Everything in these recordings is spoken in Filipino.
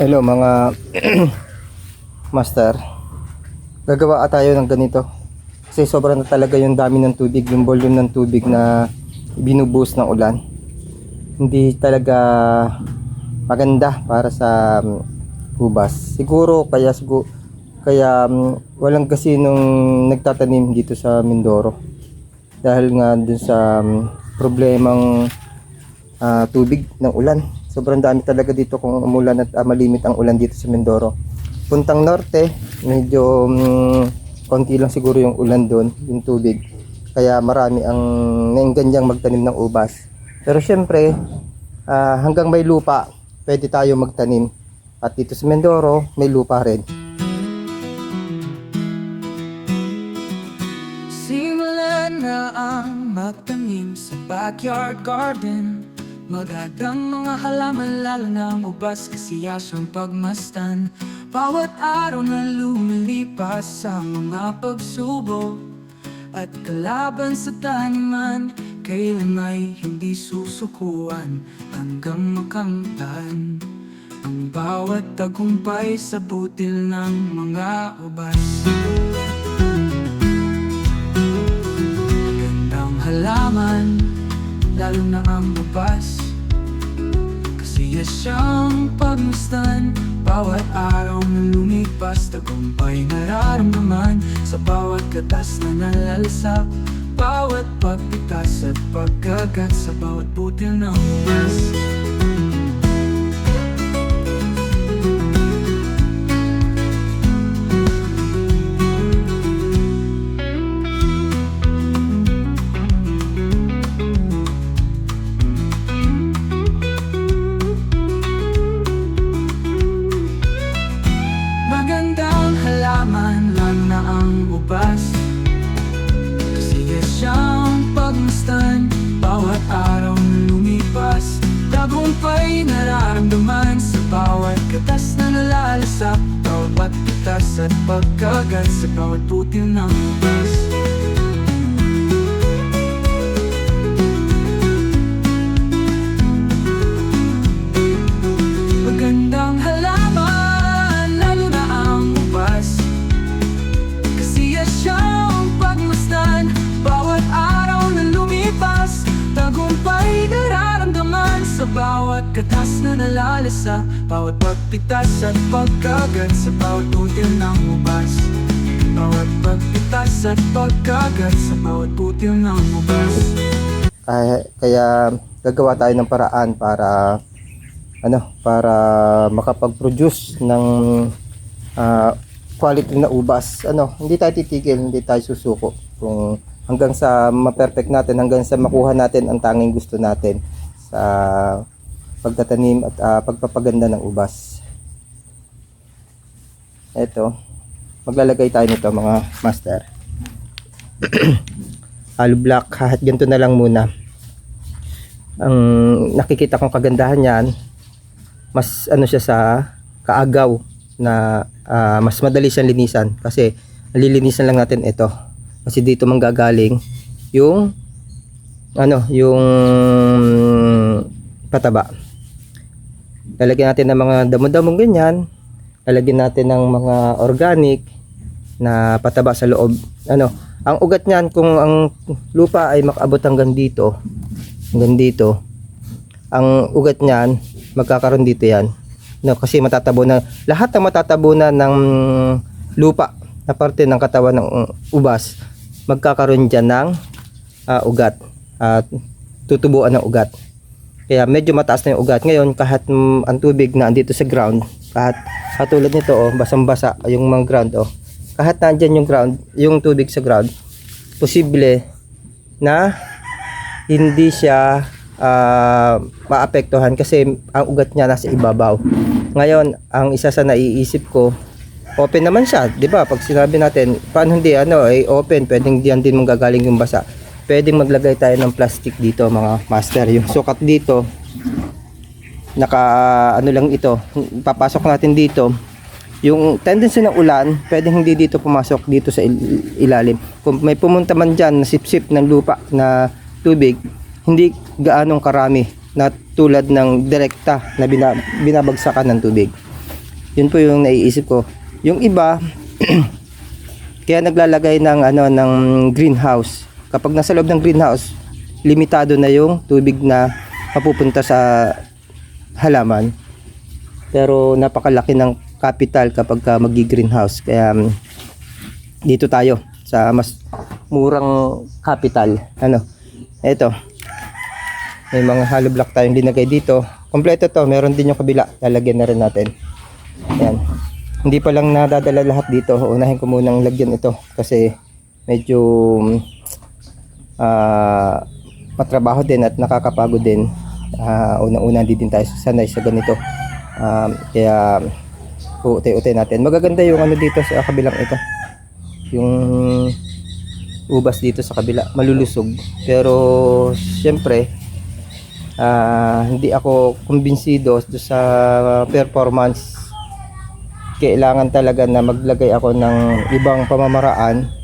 Hello mga master. Gagawa tayo ng ganito. Kasi sobra na talaga yung dami ng tubig, yung volume ng tubig na binubuhos ng ulan. Hindi talaga maganda para sa um, hubas. Siguro kaya siguro kaya um, walang kasi nung nagtatanim dito sa Mindoro. Dahil nga dun sa um, problemang ah, tubig ng ulan. Sobrang dami talaga dito kung umulan at ah, malimit ang ulan dito sa Mindoro. Puntang norte, medyo mm, konti lang siguro yung ulan doon, yung tubig. Kaya marami ang naingganyang magtanim ng ubas. Pero syempre, ah, hanggang may lupa, pwede tayo magtanim. At dito sa Mindoro, may lupa rin. Simulan na ang magtanim sa backyard garden Magandang mga halaman lalo na ang ubas kasi asyang pagmastan. Bawat araw na lumilipas sa mga pagsubok. At kalaban sa taniman Kailan ay hindi susukuan hanggang makamtan. Ang bawat tagumpay sa butil ng mga ubas. Magandang halaman, lalo na ang ubas Kasi siyang pagmastan Bawat araw na lumipas Tagumpay nararamdaman. Sa bawat katas na nalalasap Bawat pagpitas at pagkagat Sa bawat butil ng ubas na nalalasa Bawat pagpitas at pagkagat Sa bawat putil ng ubas. Bawat pagpitas at pagkagat Sa bawat putil ng ubas. Kaya, kaya gagawa tayo ng paraan para ano para makapag-produce ng ah, quality na ubas. Ano hindi tayo titigil hindi tayo susuko. Kung hanggang sa ma-perfect natin hanggang sa makuha natin ang tanging gusto natin sa pagtatanim at ah, pagpapaganda ng ubas. Eto maglalagay tayo nito mga master. Hollow block. Kahit ganito na lang muna. Ang nakikita kong kagandahan yan mas ano siya sa kaagaw na ah, mas madali siyang linisan. Kasi lilinisan lang natin ito. Kasi dito manggagaling yung ano yung pataba lalagyan natin ng mga damo-damong ganyan. Lalagyan natin ng mga organic na pataba sa loob. Ano ang ugat niyan kung ang lupa ay makaabot hanggang dito hanggang dito ang ugat niyan magkakaroon dito yan. No kasi matatabo na lahat ng matatabunan ng lupa na parte ng katawan ng ubas magkakaroon diyan ng ah, ugat at tutubuan ng ugat kaya medyo mataas na yung ugat ngayon kahit mm, ang tubig na andito sa ground kahit katulad nito oh basang-basa yung mga ground oh kahit nandyan yung ground yung tubig sa ground posible na hindi siya ah, maapektuhan kasi ang ugat niya nasa ibabaw. Ngayon, ang isa sa naiisip ko, open naman siya, 'di ba? Pag sinabi natin, paano hindi ano, ay open, pwedeng diyan din manggagaling yung basa. Pwedeng maglagay tayo ng plastic dito, mga master. Yung sukat dito, naka ano lang ito, papasok natin dito. Yung tendency ng ulan, pwedeng hindi dito pumasok dito sa il- ilalim. Kung may pumunta man dyan na sipsip ng lupa na tubig, hindi gaanong karami na tulad ng direkta na bina, binabagsakan ng tubig. Yun po yung naiisip ko. Yung iba kaya naglalagay ng ano ng greenhouse. Kapag nasa loob ng greenhouse, limitado na yung tubig na mapupunta sa halaman. Pero napakalaki ng capital kapag ka magi-greenhouse. Kaya mm, dito tayo sa mas murang capital. Ano? Ito. May mga hollow block tayong linagay dito. Kompleto to. Meron din yung kabila. Lalagyan na rin natin. Ayan. Hindi pa lang nadadala lahat dito. Unahin ko munang lagyan ito. Kasi medyo ah matrabaho din at nakakapagod din. Ah, unang-una hindi din tayo sanay sa ganito. Um, kaya uutay-utay natin. Magaganda yung ano dito sa kabilang ito. Yung ubas dito sa kabila malulusog. Pero siyempre ah, hindi ako kumbinsido do sa performance. Kailangan talaga na maglagay ako ng ibang pamamaraan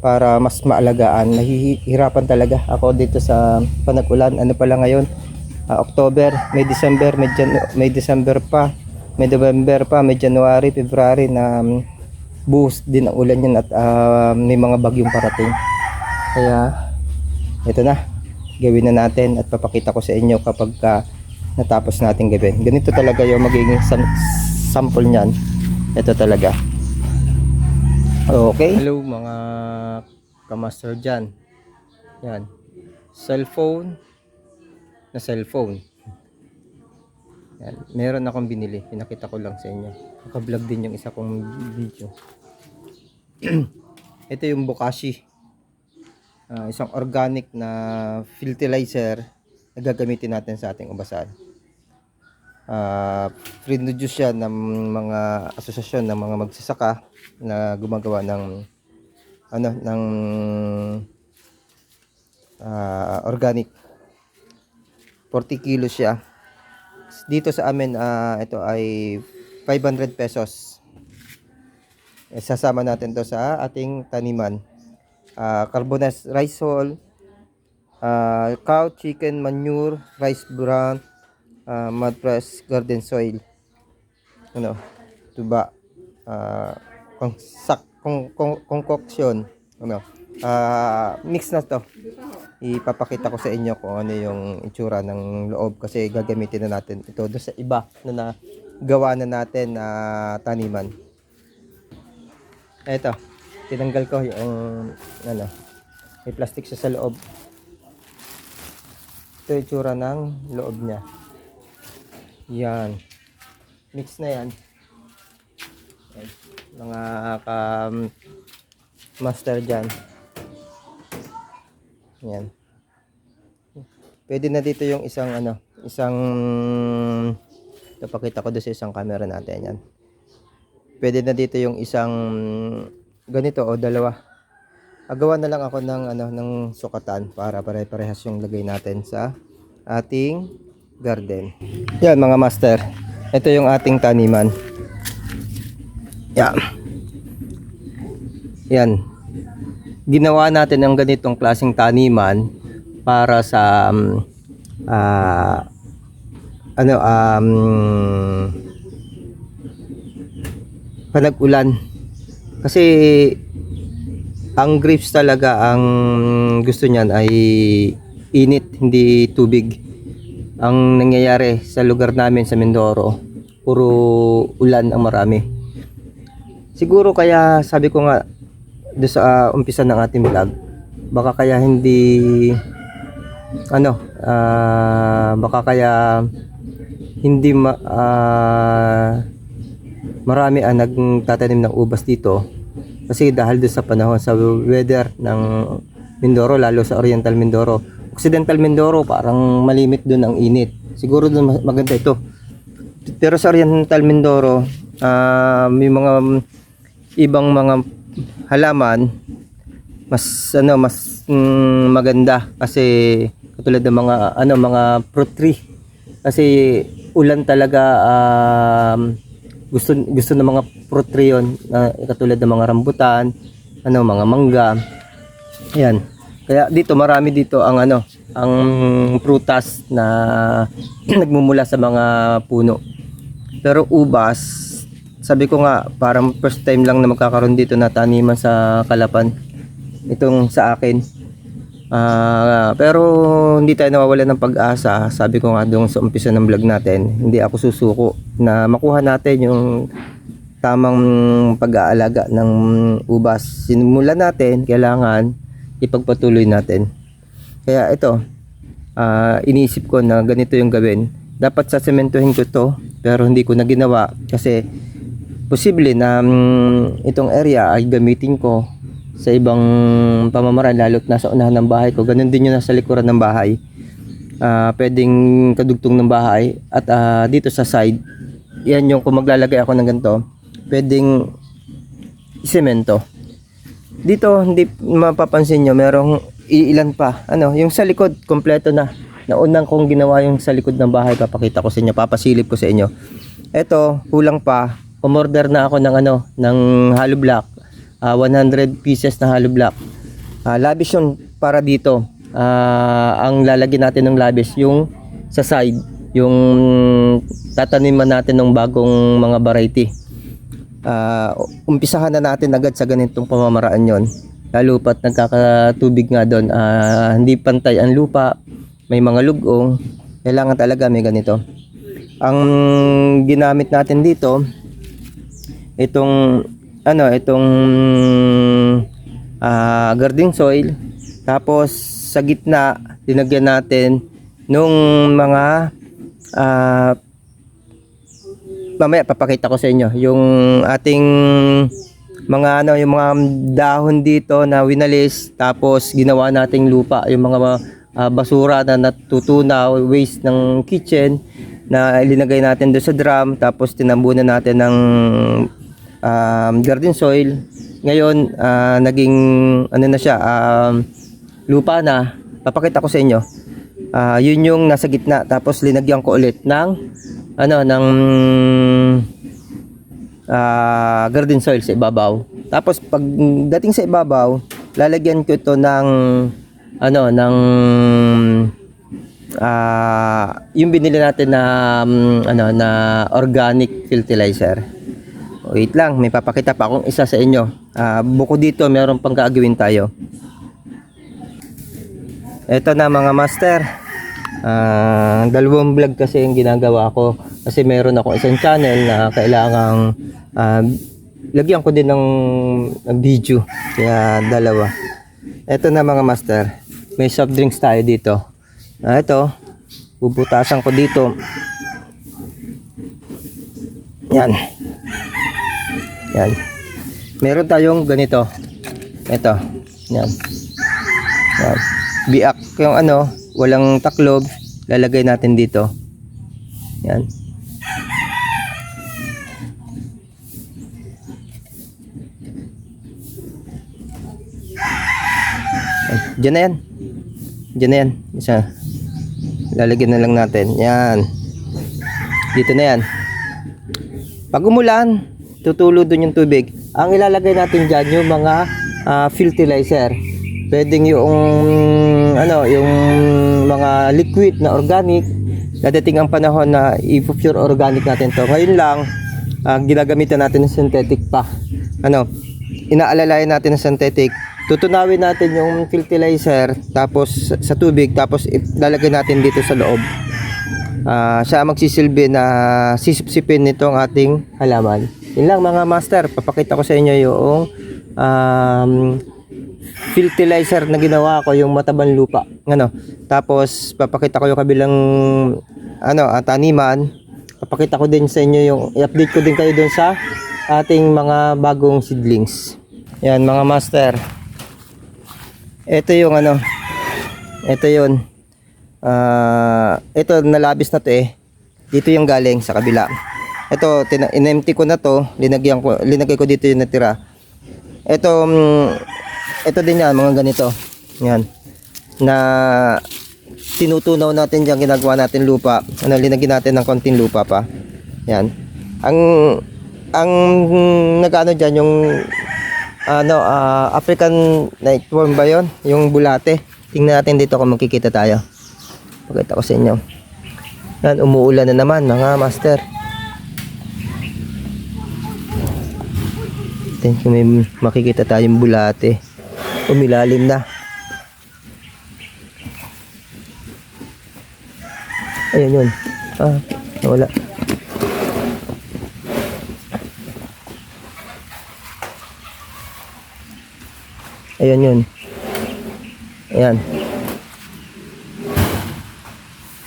para mas maalagaan. Nahihirapan talaga ako dito sa panag-ulan. Ano pala ngayon? Ah, October, may December, may, Jan- may December pa, may November pa, may January, February na um, buhos din ang ulan yan at ah, may mga bagyong parating. Kaya ito na, gawin na natin at papakita ko sa inyo kapag ka natapos natin gawin. Ganito talaga yung magiging sam- sample niyan. Ito talaga. Okay. Hello mga kamaster dyan. Yan. Cellphone na cellphone. Yan. Meron akong binili. Pinakita ko lang sa inyo. Naka-vlog din yung isa kong video. Ito yung Bokashi. Ah, isang organic na fertilizer na gagamitin natin sa ating ubasan. Uh, produce siya ng mga asosasyon ng mga magsasaka na gumagawa ng ano ng ah, organic. 40 kilos siya. Dito sa amin ah, ito ay 500 pesos. Eh, sasama natin to sa ating taniman. Uh, carbonate rice hull ah, cow chicken manure rice bran uh, mud press garden soil. Ano tuba uh, kung sak kung, kung concoction ano ah mix na to ipapakita ko sa inyo kung ano yung itsura ng loob kasi gagamitin na natin ito doon sa iba na, na gawa na natin na taniman eto tinanggal ko yung ano may plastic siya sa loob ito yung itsura ng loob niya yan. Mix na yan. Mga ka master dyan. Yan. Pwede na dito yung isang ano, isang Napakita ko doon sa isang camera natin yan. Pwede na dito yung isang ganito o dalawa. Agawa na lang ako ng ano ng sukatan para pare-parehas yung lagay natin sa ating garden. Yan mga master. Ito yung ating taniman. Yan. Yan. Ginawa natin ang ganitong klaseng taniman para sa um, ah, ano um panag-ulan. Kasi ang grapes talaga ang gusto niyan ay init, hindi tubig ang nangyayari sa lugar namin sa Mindoro, puro ulan ang marami. Siguro kaya sabi ko nga do sa uh, umpisa ng ating vlog, baka kaya hindi ano, ah, baka kaya hindi ma, ah, marami ang nagtatanim ng ubas dito kasi dahil doon sa panahon sa weather ng Mindoro lalo sa Oriental Mindoro Occidental Mindoro parang malimit doon ang init. Siguro doon maganda ito. Pero sa Oriental Mindoro, ah, may mga ibang mga halaman mas ano mas mm, maganda kasi katulad ng mga ano mga fruit tree. Kasi ulan talaga um, gusto gusto ng mga fruit tree yun na katulad ng mga rambutan ano mga mangga. Yan kaya dito marami dito ang ano ang prutas na nagmumula sa mga puno. Pero ubas, sabi ko nga, parang first time lang na magkakaroon dito na taniman sa Kalapan. Itong sa akin. Ah, pero hindi tayo nawawala ng pag-asa. Sabi ko nga doon sa umpisa ng vlog natin, hindi ako susuko na makuha natin yung tamang pag-aalaga ng ubas. Sinimulan natin, kailangan ipagpatuloy natin. Kaya ito, ah, iniisip ko na ganito yung gawin. Dapat sasementohin ko to, pero hindi ko na ginawa kasi posible na mm, itong area ay gamitin ko sa ibang pamamaraan lalo't nasa unahan ng bahay ko. Ganun din yung nasa likuran ng bahay. Ah, pwedeng kadugtong ng bahay at ah, dito sa side, yan yung kung maglalagay ako ng ganito, pwedeng semento. Dito hindi mapapansin nyo, merong iilan pa. Ano, yung sa likod, kompleto na. Naunang kong ginawa yung sa likod ng bahay, papakita ko sa inyo, papasilip ko sa inyo. Ito, kulang pa. Umorder na ako ng ano, ng hollow block. Ah, 100 pieces na hollow block. Ah, labish yun para dito. Ah, ang lalagyan natin ng labish yung sa side, yung tataniman natin ng bagong mga variety. Ah, umpisahan na natin agad sa ganitong pamamaraan yon. Lalo pat nagkakatubig nga doon, ah, hindi pantay ang lupa, may mga lugong, kailangan talaga may ganito. Ang ginamit natin dito, itong ano, itong ah, garden soil, tapos sa gitna, dinagyan natin nung mga ah, mamaya papakita ko sa inyo yung ating mga ano yung mga dahon dito na winalis tapos ginawa nating lupa yung mga ah, basura na natutunaw waste ng kitchen na ilinagay natin doon sa drum tapos tinambunan natin ng um, garden soil ngayon ah, naging ano na siya um, lupa na papakita ko sa inyo Ah, yun yung nasa gitna tapos linagyan ko ulit ng ano ng ah, garden soil sa ibabaw. Tapos pag dating sa ibabaw, lalagyan ko ito ng ano ng ah yung binili natin na um, ano na organic fertilizer. Wait lang, may papakita pa akong isa sa inyo. Ah, buko dito, meron pang gagawin tayo. Ito na mga master. Ah, dalawang vlog kasi yung ginagawa ko kasi meron ako isang channel na kailangang ah, lagyan ko din ng, video. Kaya dalawa. Ito na mga master. May soft drinks tayo dito. Ah, ito. Bubutasan ko dito. Yan. Yan. Meron tayong ganito. Ito. Yan. Yan. Biak yung ano, walang taklob, lalagay natin dito. Yan. Diyan na yan. Diyan na yan. Isa. Lalagyan na lang natin. Yan. Dito na yan. Pag umulan, tutulo dun yung tubig. Ang ilalagay natin dyan yung mga ah, fertilizer. Pwedeng yung ano, yung mga liquid na organic. Dadating ang panahon na i-pure organic natin to. Ngayon lang, ah, ginagamitan natin ng synthetic pa. Ano, inaalalayan natin ng synthetic. Tutunawin natin yung fertilizer tapos sa tubig tapos ilalagay natin dito sa loob. Ah, siya ang magsisilbi na sisipsipin nitong ating halaman. Yun lang mga master, papakita ko sa inyo yung um, fertilizer na ginawa ko, yung matabang lupa. Ano? Tapos papakita ko yung kabilang ano, ah, taniman. Papakita ko din sa inyo yung i-update ko din kayo dun sa ating mga bagong seedlings. Yan mga master. Ito yung ano, ito yun. Ah, ito nalabis na to eh. Dito yung galing sa kabila. Ito, in-empty ko na to, linagyan ko, linagay ko dito yung natira. Ito, mm, ito din yan, mga ganito. Yan. Na tinutunaw natin diyan ginagawa natin lupa. Ano, linagyan natin ng konting lupa pa. Yan. Ang ang nagano diyan yung ano ah, African nightworm ba 'yon? Yung bulate. Tingnan natin dito kung makikita tayo. Pakita ko sa inyo. Yan, umuulan na naman mga master. Tingnan kung may makikita tayong bulate. Umilalim na. Ayun yun. Ah, wala. Ayan yun. Ayan.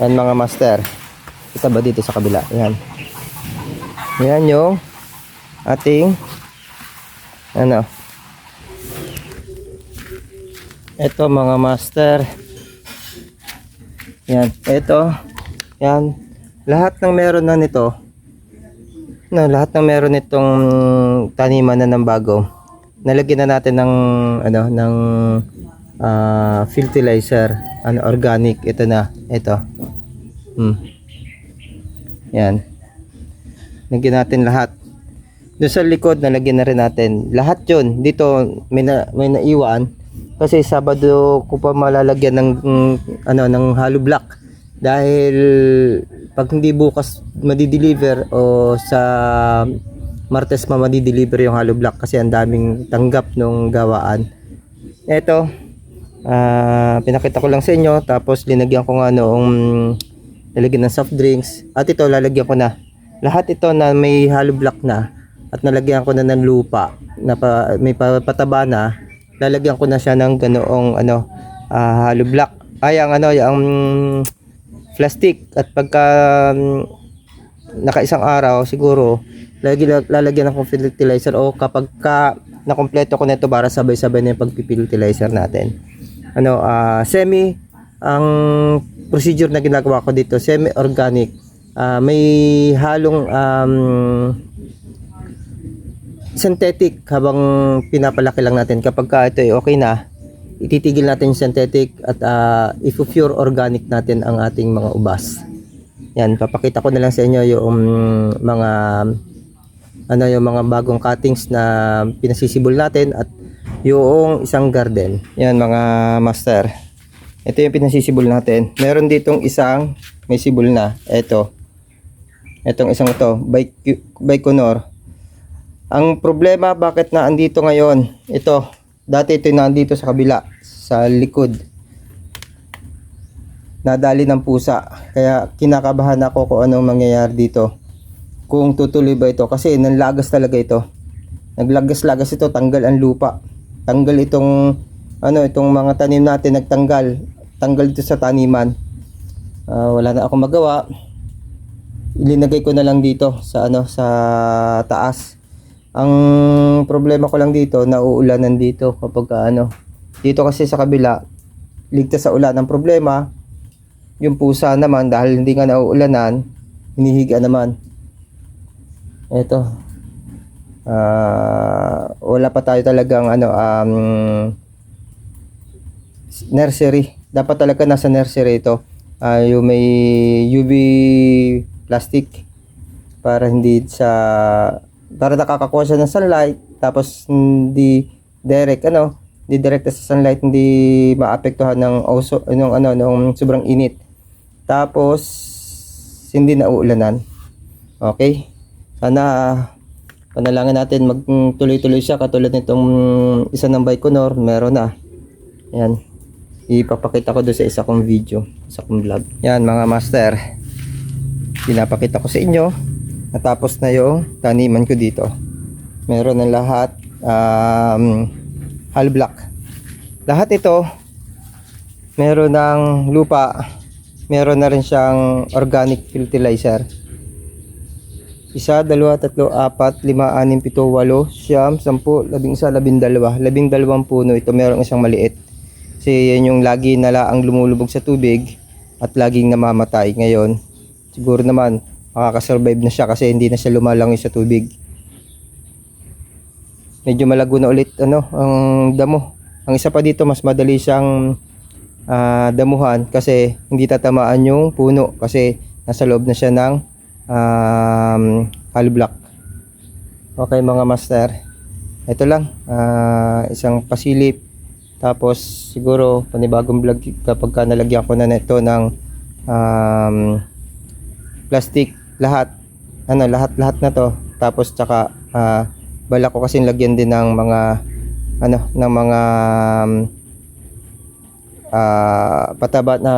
Ayan mga master. Kita ba dito sa kabila? Ayan. Ayan yung ating ano. Ito mga master. Yan. Ito. Yan. Lahat ng meron na nito. No, lahat ng meron nitong taniman na ng bago. Nalagyan na natin ng ano ng ah, fertilizer, ano organic ito na. Ito. Hmm. Yan. Lagyan natin lahat. Doon sa likod, nalagyan na rin natin. Lahat yun. Dito, may, na, may naiwan. Kasi Sabado ko pa malalagyan ng, mm, ano, ng hollow block. Dahil pag hindi bukas madi-deliver o sa Martes pa madi-deliver yung hollow block kasi ang daming tanggap nung gawaan. Ito, ah, pinakita ko lang sa inyo. Tapos linagyan ko nga noong nilagyan ng soft drinks. At ito, lalagyan ko na. Lahat ito na may hollow block na at nalagyan ko na ng lupa na pa, may pa- pataba na lalagyan ko na siya ng ganoong ano ah, hollow block. Ay ang ano yung plastic. At pagka um, nakaisang araw siguro lagi lalagyan ng fertilizer. O kapag ka nakompleto ko nito para sabay-sabay na yung pagpipiltilizer natin. Ano ah, semi ang procedure na ginagawa ko dito semi organic Ah, may halong um, synthetic habang pinapalaki lang natin kapag ka ito ay okay na ititigil natin yung synthetic at uh, if-pure organic natin ang ating mga ubas yan papakita ko na lang sa inyo yung mga ano yung mga bagong cuttings na pinasisibol natin at yung isang garden yan mga master ito yung pinasisibol natin meron ditong isang may sibol na ito itong isang ito Baik- Baikonur ang problema bakit na andito ngayon, ito, dati ito nandito sa kabila, sa likod. Nadali ng pusa. Kaya kinakabahan ako kung anong mangyayari dito. Kung tutuloy ba ito. Kasi nanlagas talaga ito. Naglagas-lagas ito, tanggal ang lupa. Tanggal itong, ano, itong mga tanim natin, nagtanggal. Tanggal ito sa taniman. Ah, wala na akong magawa. Ilinagay ko na lang dito sa ano sa taas. Ang problema ko lang dito, nauulanan dito kapag ka, ano. Dito kasi sa kabila, ligtas sa ulan. Ang problema, yung pusa naman dahil hindi nga nauulanan, hinihiga naman. Ito. Ah, wala pa tayo talagang ano um nursery. Dapat talaga nasa nursery ito. Ah, yung may UV plastic para hindi sa para nakakakuha siya ng sunlight tapos hindi direct ano hindi direct sa sunlight hindi maapektuhan ng oso ng ano ng sobrang init. Tapos hindi na uulanan okay? Sana panalangin natin magtuloy-tuloy siya katulad nitong isa ng Baikonur meron na. Yan. Ipapakita ko doon sa isa kong video sa kong vlog. Yan mga master. Pinapakita ko sa inyo natapos na yung taniman ko dito meron ng lahat um, hollow block lahat ito meron ng lupa meron na rin siyang organic fertilizer isa, dalawa, tatlo, apat, lima, anim, pito, walo, siyam, sampu, labing isa, labing dalawa. Labing dalawang puno. Ito merong isang maliit. Kasi yan yung lagi nala ang lumulubog sa tubig at laging namamatay. Ngayon, siguro naman, makakasurvive na siya kasi hindi na siya lumalangoy sa tubig. Medyo malago na ulit ano, ang damo. Ang isa pa dito, mas madali siyang ah, damuhan kasi hindi tatamaan yung puno kasi nasa loob na siya ng um, hollow block. Okay mga master. Ito lang, ah, isang pasilip Tapos siguro panibagong vlog kapag ka nalagyan ko na nito ng um, plastic lahat. Ano, lahat-lahat na to. Tapos tsaka ah, bala ko kasi lagyan din ng mga ano, ng mga um, ah, pataba na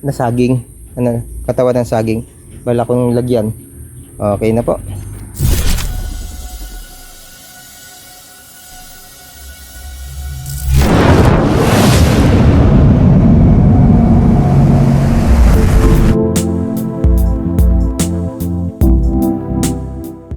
na saging. Ano, katawan ng saging. Bala kong lagyan. Okay na po.